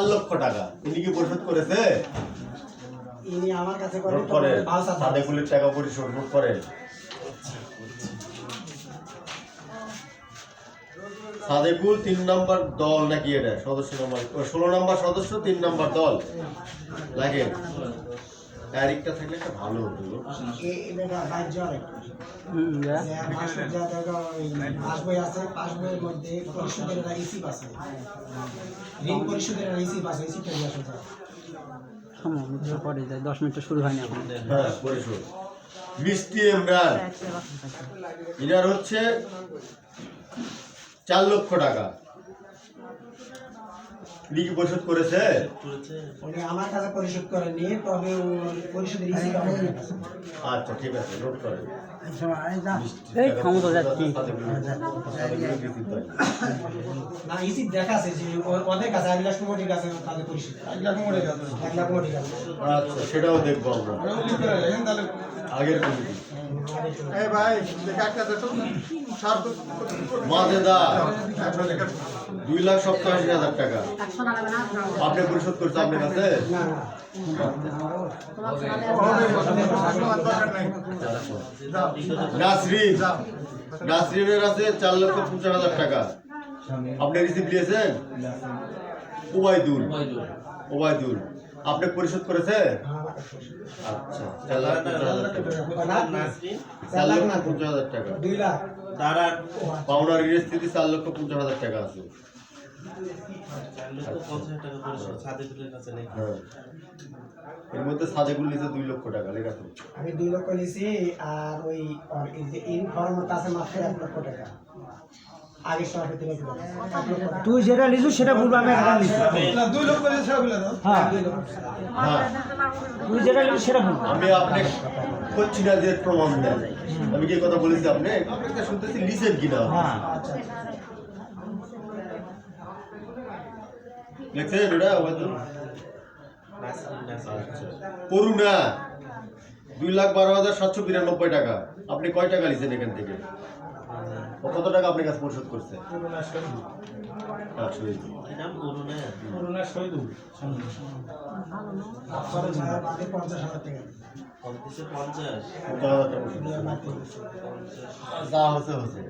চার লক্ষ টাকা। ইনি কি পরিশোধ করেছে? ইনি আমার কাছে করে সাদেকুলের টাকা পরিশোধ করে সাদেকুল তিন নম্বর দল নাকি এটা? সদস্য নম্বর ষোলো নাম্বার সদস্য তিন নাম্বার দল। লাগে। তারিখটা থাকলে একটা ভালো হতো আছে পাসবইয়ের মধ্যে পরিশোধের একটা আছে। ঋণ পরিশোধের একটা রিসিভ আছে রিসিভটা নিয়ে আসা যায় পরে যায় দশ মিনিট শুরু হয়নি এখন। হ্যাঁ পরিশোধ মিষ্টি ইমরান এনার হচ্ছে চার লক্ষ টাকা। কি পরিশোধ করেছে? উনি আমার কাছে পরিশোধ করেননি তবে ওর পরিশোধের রিসিভ আমার কাছে আচ্ছা ঠিক আছে নোট করেন। এই ক্ষমতা যাচ্ছি না রিসিভ দেখা আছে যে ওদের কাছে এক লাখ কোটি কাছে তাদের পরিশোধ। এক লাখ কোটি কাছে এক লাখ কোটি কাছে। আচ্ছা সেটাও দেখব আমরা। আগের কমিটি দুই লাখ সপ্তাশি হাজার টাকা। আপনি পরিশোধ করছে আপনার কাছে? নাসরিন নাসরিনের আছে চার লক্ষ পঞ্চাশ হাজার টাকা। আপনি রিসিভ নিয়েছেন ওবায়দুল। ওবায়দুল। আপনি পরিশোধ করেছে? কাছে পরিশোধ। আচ্ছা চার লাখ পঞ্চাশ হাজার টাকা। চার চার লাখ লক্ষ না পঞ্চাশ হাজার টাকা। দুই লাখ। পাওনার স্থিতি চার লক্ষ পঞ্চাশ হাজার টাকা আছে। হ্যাঁ। এর মধ্যে সাদেকুল নিচে দুই লক্ষ টাকা লেখা তো আমি দুই লক্ষ নিছি আর ওই আর ইনফর্মটা আছে মাত্র এক লক্ষ টাকা। তুই যেটা লিখু সেটা বলব আমি একটা লিখি হ্যাঁ। হ্যাঁ। তুই যেটা লিখু সেটা বলব আমি আপনি করছি না যে প্রমাণ দেন। আমি কি কথা বলেছি আপনি? শুনতেছি লিসেন কিনা। হ্যাঁ। লিখছেন ওটা করুণা দুই লাখ বারো হাজার সাতশো বিরানব্বই টাকা। আপনি কয় টাকা লিখছেন এখান থেকে? ও কত টাকা আপনার কাছে পরিশোধ করছে? হ্যাঁ। যা হচ্ছে হচ্ছে